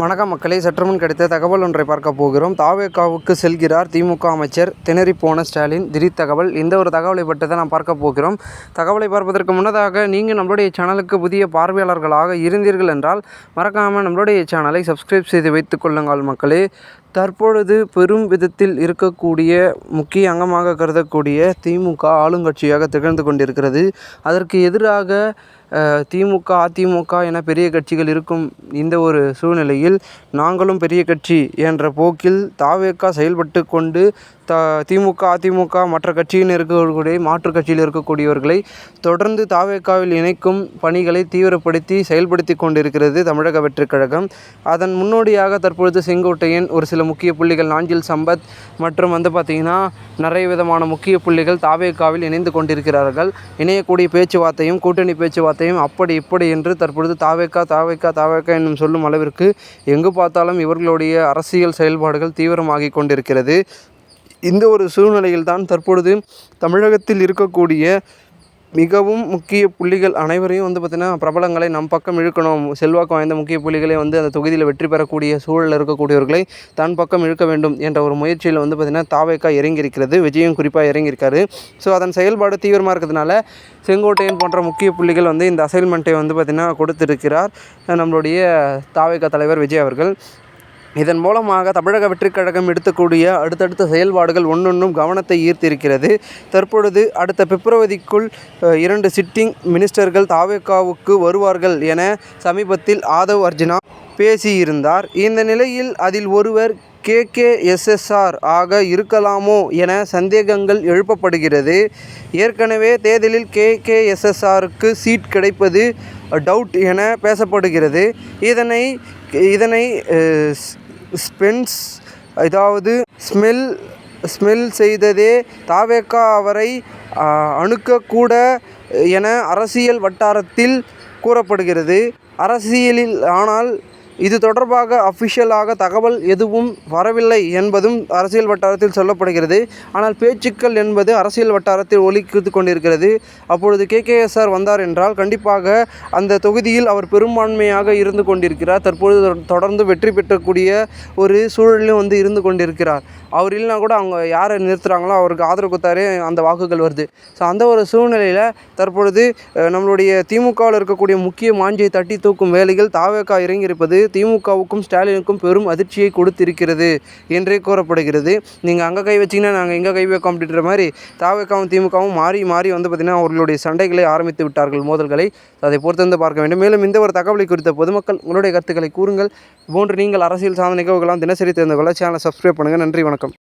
வணக்கம் மக்களே சற்றுமுன் கிடைத்த தகவல் ஒன்றை பார்க்க போகிறோம். தாவேகாவுக்கு செல்கிறார் திமுக அமைச்சர் திணறி போன ஸ்டாலின். திடீர் தகவல். இந்த ஒரு தகவலை பற்றி தான் நாம் பார்க்க போகிறோம். தகவலை பார்ப்பதற்கு முன்னதாக நீங்கள் நம்மளுடைய சேனலுக்கு புதிய பார்வையாளர்களாக இருந்தீர்கள் என்றால் மறக்காமல் நம்மளுடைய சேனலை சப்ஸ்கிரைப் செய்து வைத்துக் கொள்ளுங்கள் மக்களே. தற்பொழுது பெரும் விதத்தில் இருக்கக்கூடிய முக்கிய அங்கமாக கருதக்கூடிய திமுக ஆளுங்கட்சியாக திகழ்ந்து கொண்டிருக்கிறது. அதற்கு எதிராக திமுக அதிமுக என பெரிய கட்சிகள் இருக்கும் இந்த ஒரு சூழ்நிலையில் நாங்களும் பெரிய கட்சி என்ற போக்கில் தாவேக்கா செயல்பட்டு கொண்டு த திமுக அதிமுக மற்ற கட்சியில் இருக்கக்கூடிய மாற்றுக் கட்சியில் இருக்கக்கூடியவர்களை தொடர்ந்து தாவேக்காவில் இணைக்கும் பணிகளை தீவிரப்படுத்தி செயல்படுத்தி கொண்டிருக்கிறது தமிழக வெற்றிக் கழகம். அதன் முன்னோடியாக தற்பொழுது செங்கோட்டையன் ஒரு சில முக்கிய புள்ளிகள் நாஞ்சில் சம்பத் மற்றும் வந்து பார்த்திங்கன்னா நிறைய விதமான முக்கிய புள்ளிகள் தாவேக்காவில் இணைந்து கொண்டிருக்கிறார்கள். இணையக்கூடிய பேச்சுவார்த்தையும் கூட்டணி பேச்சுவார்த்தையும் அப்படி இப்படி என்று தற்பொழுது தாவேக்கா தாவேக்கா தாவேக்கா என்னும் சொல்லும் அளவிற்கு எங்கு பார்த்தாலும் இவர்களுடைய அரசியல் செயல்பாடுகள் தீவிரமாகிக் கொண்டிருக்கிறது. இந்த ஒரு சூழ்நிலையில் தான் தற்பொழுது தமிழகத்தில் இருக்கக்கூடிய மிகவும் முக்கிய புள்ளிகள் அனைவரையும் வந்து பார்த்திங்கன்னா பிரபலங்களை நம் பக்கம் இழுக்கணும். செல்வாக்கு வாய்ந்த முக்கிய புள்ளிகளை வந்து அந்த தொகுதியில் வெற்றி பெறக்கூடிய சூழலில் இருக்கக்கூடியவர்களை தன் பக்கம் இழுக்க வேண்டும் என்ற ஒரு முயற்சியில் வந்து பார்த்திங்கன்னா தாவேக்கா இறங்கியிருக்கிறது. விஜயும் குறிப்பாக இறங்கியிருக்காரு. ஸோ அதன் செயல்பாடு தீவிரமாக இருக்கிறதுனால செங்கோட்டையன் போன்ற முக்கிய புள்ளிகள் வந்து இந்த அசைன்மெண்ட்டை வந்து பார்த்திங்கன்னா கொடுத்திருக்கிறார். நம்மளுடைய தாவேக்கா தலைவர் விஜய் அவர்கள். இதன் மூலமாக தமிழக வெற்றிக் கழகம் எடுக்கக்கூடிய அடுத்தடுத்த செயல்பாடுகள் ஒன்றொன்றும் கவனத்தை ஈர்த்திருக்கிறது. தற்பொழுது அடுத்த பிப்ரவரிக்குள் இரண்டு சிட்டிங் மினிஸ்டர்கள் தாவேக்காவுக்கு வருவார்கள் என சமீபத்தில் ஆதவ் அர்ஜுனா பேசியிருந்தார். இந்த நிலையில் அதில் ஒருவர் கேகேஎஸ்எஸ்ஆர் ஆக இருக்கலாமோ என சந்தேகங்கள் எழுப்பப்படுகிறது. ஏற்கனவே தேர்தலில் கேகேஎஸ்எஸ்ஆருக்கு சீட் கிடைப்பது டவுட் என பேசப்படுகிறது. இதனை இதனை ஸ்பென்ஸ் அதாவது ஸ்மெல் ஸ்மெல் செய்ததே தாவேக்கா அவரை அணுக்கக்கூட என அரசியல் வட்டாரத்தில் கூறப்படுகிறது. அரசியலில் ஆனால் இது தொடர்பாக அஃபிஷியலாக தகவல் எதுவும் வரவில்லை என்பதும் அரசியல் வட்டாரத்தில் சொல்லப்படுகிறது. ஆனால் பேச்சுக்கள் என்பது அரசியல் வட்டாரத்தில் ஒலிக்கித்து கொண்டிருக்கிறது. அப்பொழுது கேகேஎஸ்ஆர் வந்தார் என்றால் கண்டிப்பாக அந்த தொகுதியில் அவர் பெரும்பான்மையாக இருந்து கொண்டிருக்கிறார். தற்பொழுது தொடர்ந்து வெற்றி பெற்றக்கூடிய ஒரு சூழலிலும் வந்து இருந்து கொண்டிருக்கிறார். அவர் இல்லைனா கூட அவங்க யாரை நிறுத்துகிறாங்களோ அவருக்கு ஆதரவு கொடுத்தாரே அந்த வாக்குகள் வருது. ஸோ அந்த ஒரு சூழ்நிலையில் தற்பொழுது நம்மளுடைய திமுகவில் இருக்கக்கூடிய முக்கிய மாஞ்சியை தட்டி தூக்கும் வேலைகள் தாவேக்கா இறங்கியிருப்பது திமுகவுக்கும் ஸ்டாலினுக்கும் பெரும் அதிர்ச்சியை கொடுத்திருக்கிறது என்றே கூறப்படுகிறது. நீங்கள் அங்கே கை வச்சிங்கன்னா நாங்கள் இங்கே கை வைக்கோம் அப்படின்ற மாதிரி தாவேக்காவும் திமுகவும் மாறி மாறி வந்து பார்த்திங்கன்னா அவர்களுடைய சண்டைகளை ஆரம்பித்து விட்டார்கள் மோதல்களை. அதை பொறுத்திருந்து பார்க்க வேண்டும். மேலும் இந்த ஒரு தகவலை குறித்த பொதுமக்கள் உங்களுடைய கருத்துக்களை கூறுங்கள். போன்று நீங்கள் அரசியல் சாதனை நிகழ்வுகளாம் தினசரி தெரிந்து கொள்ள சேனலை சப்ஸ்கிரைப் பண்ணுங்கள் நன்றி வணக்கம்.